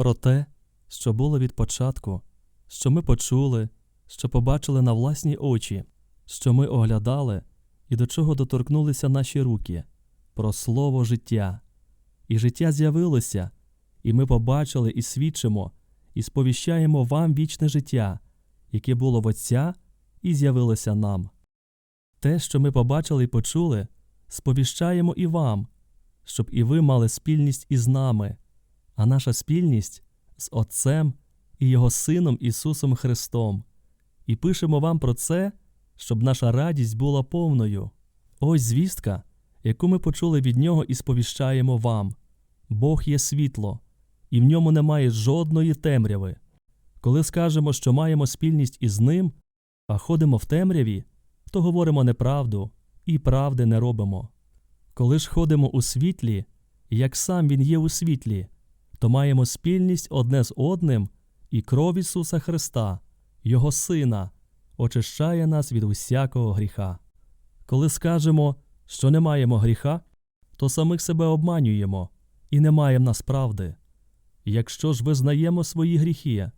про те, що було від початку, що ми почули, що побачили на власні очі, що ми оглядали і до чого доторкнулися наші руки, про слово життя. І життя з'явилося, і ми побачили і свідчимо, і сповіщаємо вам вічне життя, яке було в Отця і з'явилося нам. Те, що ми побачили і почули, сповіщаємо і вам, щоб і ви мали спільність із нами, а наша спільність з Отцем і Його Сином Ісусом Христом. І пишемо вам про це, щоб наша радість була повною. Ось звістка, яку ми почули від Нього і сповіщаємо вам. Бог є світло, і в ньому немає жодної темряви. Коли скажемо, що маємо спільність із Ним, а ходимо в темряві, то говоримо неправду і правди не робимо. Коли ж ходимо у світлі, як сам Він є у світлі, то маємо спільність одне з одним, і кров Ісуса Христа, Його Сина, очищає нас від усякого гріха. Коли скажемо, що не маємо гріха, то самих себе обманюємо і не маємо нас правди. Якщо ж визнаємо свої гріхи,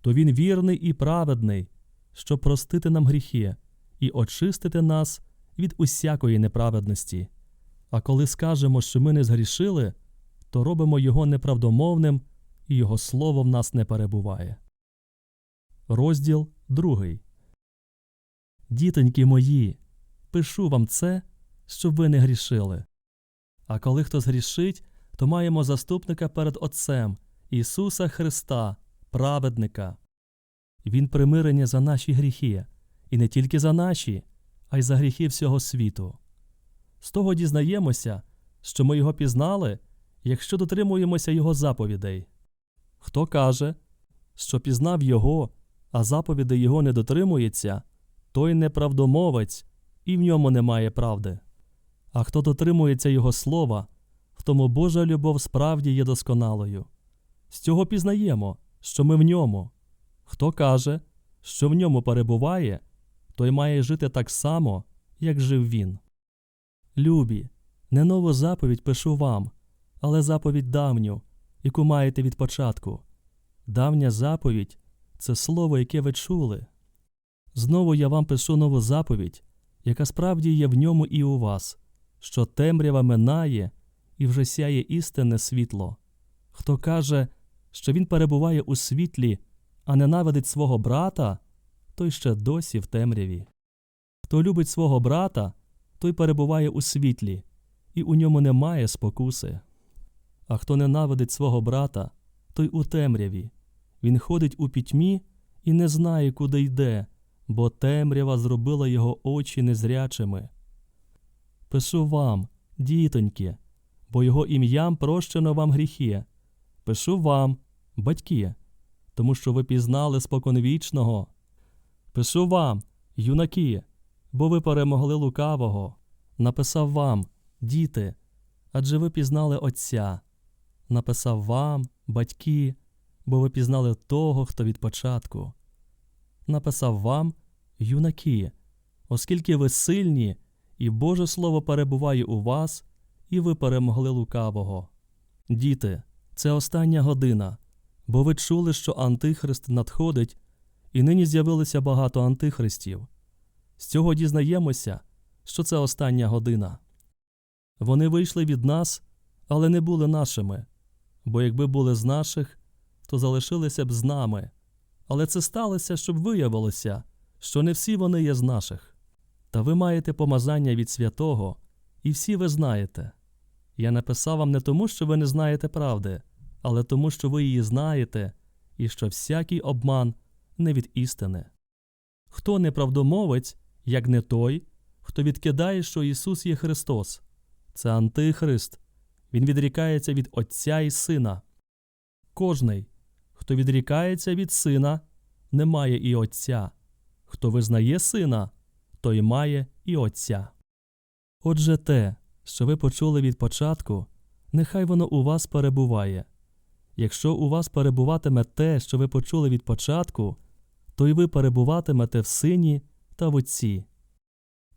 то Він вірний і праведний, щоб простити нам гріхи і очистити нас від усякої неправедності. А коли скажемо, що ми не згрішили, то робимо його неправдомовним, і його слово в нас не перебуває. Розділ другий. Дітоньки мої, пишу вам це, щоб ви не грішили. А коли хто згрішить, то маємо заступника перед Отцем Ісуса Христа, праведника. Він примирення за наші гріхи, і не тільки за наші, а й за гріхи всього світу. З того дізнаємося, що ми його пізнали, якщо дотримуємося його заповідей. Хто каже, що пізнав його, а заповідей його не дотримується, той неправдомовець, і в ньому немає правди. А хто дотримується його слова, в тому Божа любов справді є досконалою. З цього пізнаємо, що ми в ньому. Хто каже, що в ньому перебуває, той має жити так само, як жив він. Любі, не нову заповідь пишу вам, але заповідь давню, яку маєте від початку. Давня заповідь це слово, яке ви чули. Знову я вам пишу нову заповідь, яка справді є в ньому і у вас, що темрява минає і вже сяє істинне світло. Хто каже, що він перебуває у світлі, а ненавидить свого брата, той ще досі в темряві. Хто любить свого брата, той перебуває у світлі, і у ньому немає спокуси. А хто ненавидить свого брата, той у темряві. Він ходить у пітьмі і не знає, куди йде, бо темрява зробила його очі незрячими. Пишу вам, дітоньки, бо його ім'ям прощено вам гріхи. Пишу вам, батьки, тому що ви пізнали споконвічного. Пишу вам, юнаки, бо ви перемогли лукавого. Написав вам, діти, адже ви пізнали Отця. Написав вам, батьки, бо ви пізнали того, хто від початку. Написав вам, юнаки, оскільки ви сильні, і Боже Слово перебуває у вас, і ви перемогли лукавого. Діти, це остання година, бо ви чули, що Антихрист надходить, і нині з'явилося багато антихристів. З цього дізнаємося, що це остання година. Вони вийшли від нас, але не були нашими, бо якби були з наших, то залишилися б з нами. Але це сталося, щоб виявилося, що не всі вони є з наших. Та ви маєте помазання від святого, і всі ви знаєте. Я написав вам не тому, що ви не знаєте правди, але тому, що ви її знаєте, і що всякий обман не від істини. Хто неправдомовець, як не той, хто відкидає, що Ісус є Христос, це Антихрист, Він відрікається від Отця і Сина. Кожний, хто відрікається від Сина, не має і Отця. Хто визнає Сина, той має і Отця. Отже те, що ви почули від початку, нехай воно у вас перебуває. Якщо у вас перебуватиме те, що ви почули від початку, то й ви перебуватимете в сині та в отці.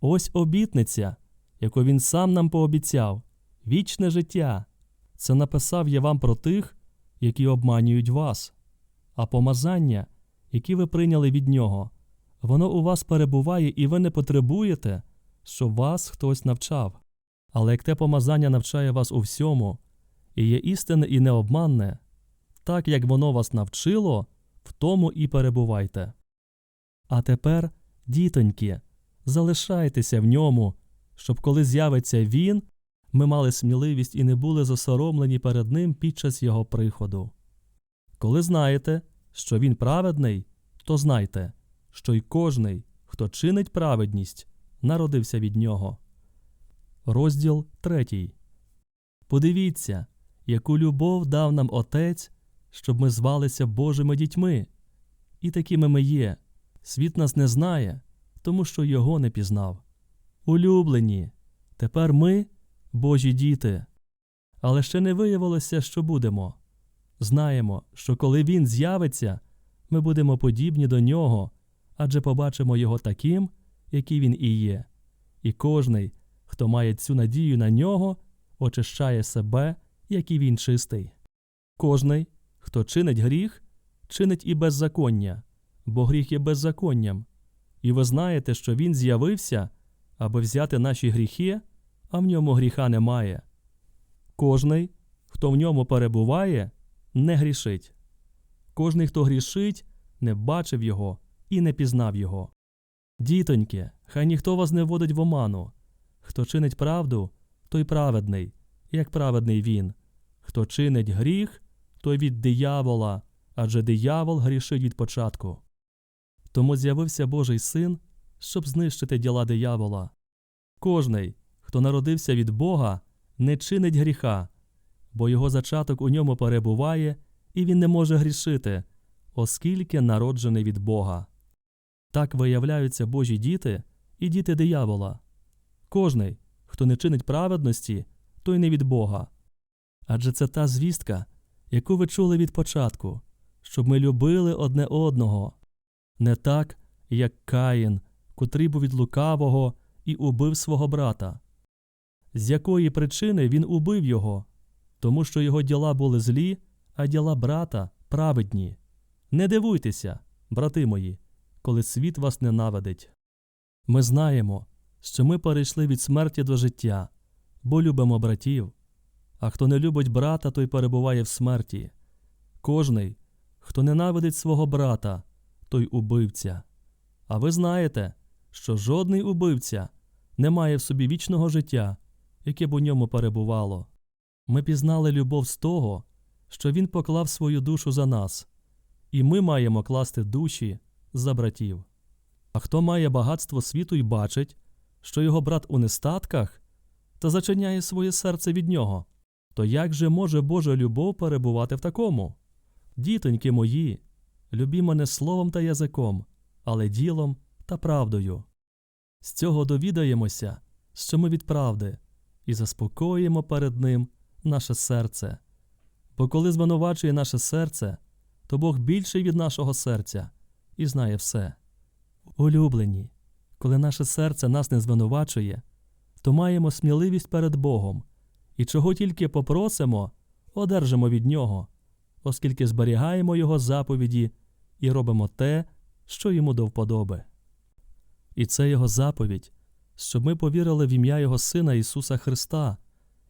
Ось обітниця, яку він сам нам пообіцяв, вічне життя. Це написав я вам про тих, які обманюють вас, а помазання, які ви прийняли від нього, воно у вас перебуває, і ви не потребуєте, щоб вас хтось навчав. Але як те помазання навчає вас у всьому, і є істинне і необманне, так як воно вас навчило, в тому і перебувайте. А тепер, дітоньки, залишайтеся в ньому, щоб коли з'явиться він, ми мали сміливість і не були засоромлені перед ним під час його приходу. Коли знаєте, що він праведний, то знайте, що й кожний, хто чинить праведність, народився від нього. Розділ 3. Подивіться, яку любов дав нам Отець, щоб ми звалися Божими дітьми. І такими ми є. Світ нас не знає, тому що його не пізнав. Улюблені, тепер ми Божі діти. Але ще не виявилося, що будемо. Знаємо, що коли він з'явиться, ми будемо подібні до нього, адже побачимо його таким, який він і є. І кожний, хто має цю надію на нього, очищає себе, як і він чистий. Кожний, хто чинить гріх, чинить і беззаконня, бо гріх є беззаконням. І ви знаєте, що він з'явився, аби взяти наші гріхи, а в ньому гріха немає. Кожний, хто в ньому перебуває, не грішить. Кожний, хто грішить, не бачив його і не пізнав його. Дітоньки, хай ніхто вас не вводить в оману. Хто чинить правду, той праведний, як праведний він. Хто чинить гріх, той від диявола, адже диявол грішить від початку. Тому з'явився Божий син, щоб знищити діла диявола. Кожний, хто народився від Бога, не чинить гріха, бо його зачаток у ньому перебуває, і він не може грішити, оскільки народжений від Бога. Так виявляються Божі діти і діти диявола. Кожний, хто не чинить праведності, той не від Бога. Адже це та звістка, яку ви чули від початку, щоб ми любили одне одного, не так, як Каїн, котрий був від лукавого і убив свого брата. З якої причини він убив його? Тому що його діла були злі, а діла брата праведні. Не дивуйтеся, брати мої, коли світ вас ненавидить. Ми знаємо, що ми перейшли від смерті до життя, бо любимо братів. А хто не любить брата, той перебуває в смерті. Кожний, хто ненавидить свого брата, той убивця. А ви знаєте, що жодний убивця не має в собі вічного життя, яке б у ньому перебувало. Ми пізнали любов з того, що він поклав свою душу за нас, і ми маємо класти душі за братів. А хто має багатство світу і бачить, що його брат у нестатках, та зачиняє своє серце від нього, то як же може Божа любов перебувати в такому? Дітоньки мої, любімо не словом та язиком, але ділом та правдою. З цього довідаємося, що ми від правди, і заспокоїмо перед Ним наше серце. Бо коли звинувачує наше серце, то Бог більший від нашого серця і знає все. Улюблені, коли наше серце нас не звинувачує, то маємо сміливість перед Богом, і чого тільки попросимо, одержимо від Нього, оскільки зберігаємо Його заповіді і робимо те, що йому до вподоби. І це Його заповідь, щоб ми повірили в ім'я Його Сина Ісуса Христа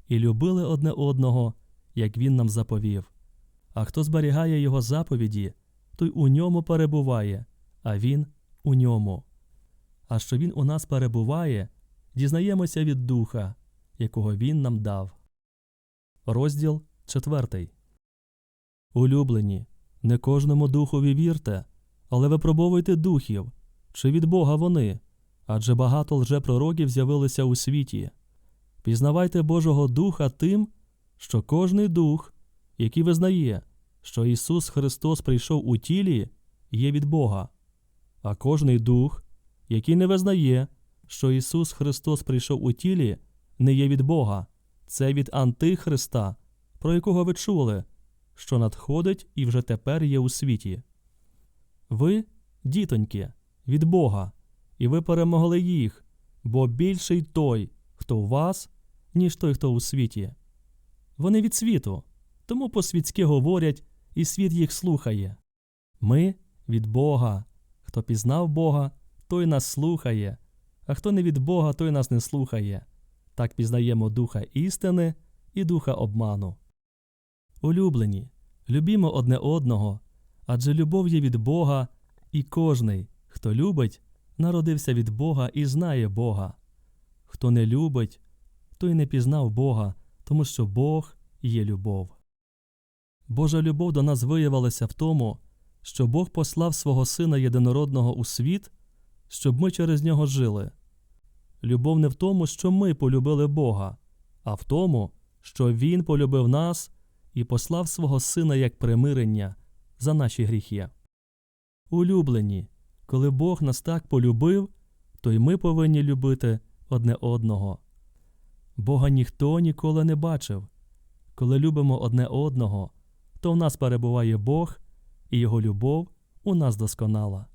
і любили одне одного, як Він нам заповів. А хто зберігає Його заповіді, той у ньому перебуває, а Він у ньому. А що Він у нас перебуває, дізнаємося від Духа, якого Він нам дав. Розділ 4. Улюблені, не кожному духові вірте, але випробовуйте духів, чи від Бога вони, адже багато лжепророків з'явилися у світі. Пізнавайте Божого Духа тим, що кожний дух, який визнає, що Ісус Христос прийшов у тілі, є від Бога, а кожний дух, який не визнає, що Ісус Христос прийшов у тілі, не є від Бога, це від Антихриста, про якого ви чули, що надходить і вже тепер є у світі. Ви, дітоньки, від Бога, і ви перемогли їх, бо більший той, хто у вас, ніж той, хто у світі. Вони від світу, тому по-світськи говорять, і світ їх слухає. Ми від Бога. Хто пізнав Бога, той нас слухає, а хто не від Бога, той нас не слухає. Так пізнаємо духа істини і духа обману. Улюблені, любімо одне одного, адже любов є від Бога, і кожний, хто любить, народився від Бога і знає Бога. Хто не любить, той не пізнав Бога, тому що Бог є любов. Божа любов до нас виявилася в тому, що Бог послав свого Сина єдинородного у світ, щоб ми через нього жили. Любов не в тому, що ми полюбили Бога, а в тому, що Він полюбив нас і послав свого Сина як примирення за наші гріхи. Улюблені, коли Бог нас так полюбив, то й ми повинні любити одне одного. Бога ніхто ніколи не бачив. Коли любимо одне одного, то в нас перебуває Бог, і Його любов у нас досконала.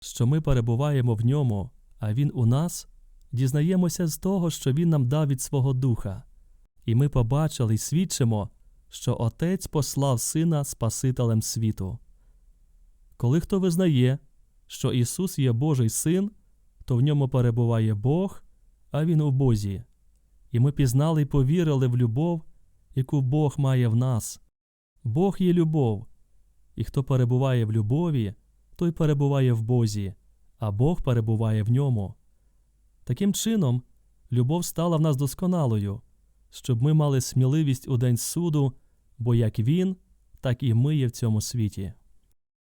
Що ми перебуваємо в ньому, а Він у нас, дізнаємося з того, що Він нам дав від свого Духа, і ми побачили й свідчимо, що Отець послав Сина Спасителем світу. Коли хто визнає, що Ісус є Божий Син, то в ньому перебуває Бог, а Він у Бозі. І ми пізнали й повірили в любов, яку Бог має в нас. Бог є любов, і хто перебуває в любові, той перебуває в Бозі, а Бог перебуває в ньому. Таким чином, любов стала в нас досконалою, щоб ми мали сміливість у день суду, бо як Він, так і ми є в цьому світі.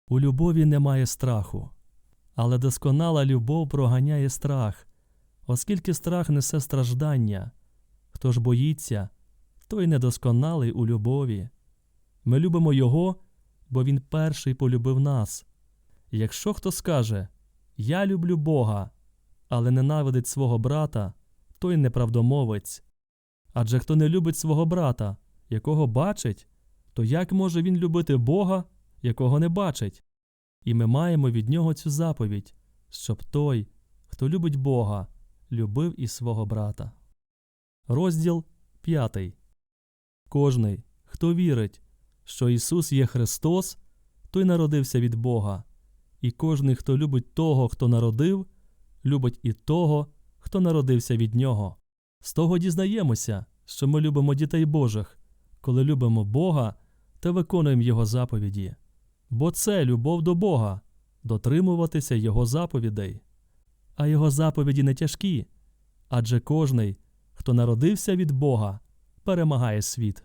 У любові немає страху, але досконала любов проганяє страх, оскільки страх несе страждання. Хто ж боїться, той недосконалий у любові. Ми любимо Його, бо Він перший полюбив нас. Якщо хто скаже Я люблю Бога, але ненавидить свого брата, той неправдомовець. Адже хто не любить свого брата, якого бачить, то як може він любити Бога, якого не бачить? І ми маємо від нього цю заповідь, щоб той, хто любить Бога, любив і свого брата. Розділ 5. Кожний, хто вірить, що Ісус є Христос, той народився від Бога, і кожний, хто любить того, хто народив, любить і того, хто народився від Нього. З того дізнаємося, що ми любимо дітей Божих, коли любимо Бога та виконуємо Його заповіді. Бо це любов до Бога дотримуватися Його заповідей. А Його заповіді не тяжкі, адже кожний, хто народився від Бога, перемагає світ.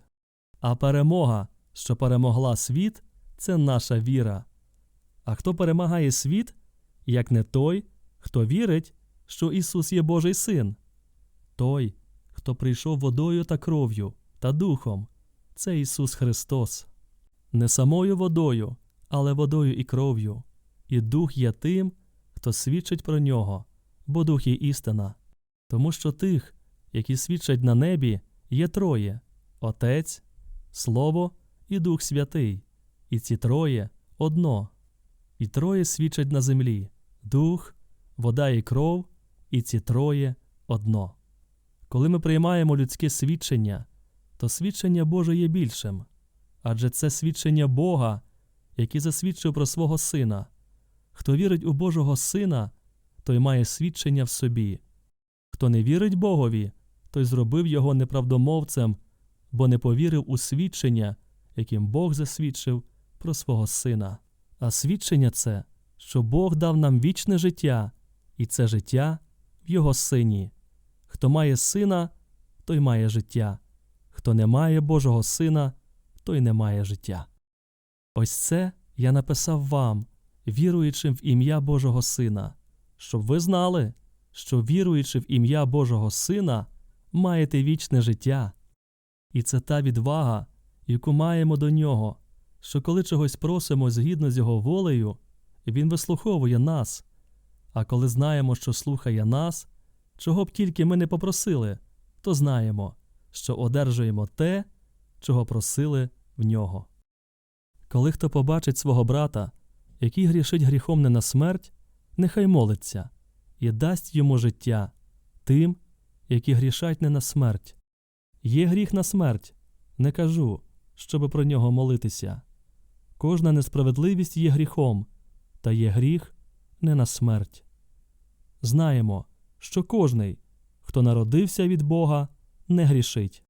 А перемога, що перемогла світ, це наша віра. А хто перемагає світ, як не той, хто вірить, що Ісус є Божий Син? Той, хто прийшов водою та кров'ю та духом, це Ісус Христос. Не самою водою, але водою і кров'ю, і дух є тим, хто свідчить про нього, бо дух є істина. Тому що тих, які свідчать на небі, є троє Отець, Слово і Дух Святий, і ці троє одно, і троє свідчать на землі дух, вода і кров, і ці троє одно. Коли ми приймаємо людське свідчення, то свідчення Боже є більшим, адже це свідчення Бога, який засвідчив про свого Сина. Хто вірить у Божого Сина, той має свідчення в собі. Хто не вірить Богові, той зробив його неправдомовцем, бо не повірив у свідчення, яким Бог засвідчив про свого Сина. А свідчення це, що Бог дав нам вічне життя, і це життя в Його Сині. Хто має сина, той має життя, хто не має Божого Сина, той не має життя. Ось це я написав вам, віруючим в ім'я Божого Сина, щоб ви знали, що віруючи в ім'я Божого Сина, маєте вічне життя. І це та відвага, яку маємо до нього, що коли чогось просимо згідно з його волею, він вислуховує нас. А коли знаємо, що слухає нас, чого б тільки ми не попросили, то знаємо, що одержуємо те, чого просили в нього. Коли хто побачить свого брата, який грішить гріхом не на смерть, нехай молиться і дасть йому життя тим, які грішать не на смерть. Є гріх на смерть, не кажу, щоб про нього молитися. Кожна несправедливість є гріхом, та є гріх не на смерть. Знаємо, що кожний, хто народився від Бога, не грішить.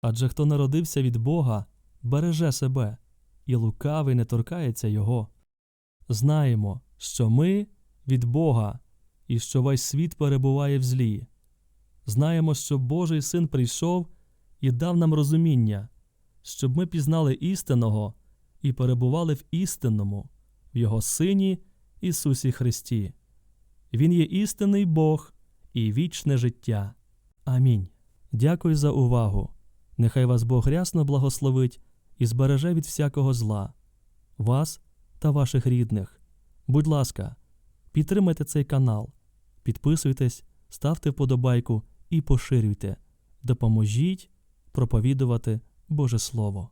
Адже хто народився від Бога, береже себе, і лукавий не торкається його. Знаємо, що ми від Бога, і що весь світ перебуває в злі. Знаємо, що Божий син прийшов і дав нам розуміння, щоб ми пізнали істинного і перебували в істинному, в Його Сині Ісусі Христі. Він є істинний Бог і вічне життя. Амінь. Дякую за увагу. Нехай вас Бог рясно благословить і збереже від всякого зла, вас та ваших рідних. Будь ласка, підтримайте цей канал, підписуйтесь, ставте вподобайку і поширюйте. Допоможіть проповідувати Боже Слово.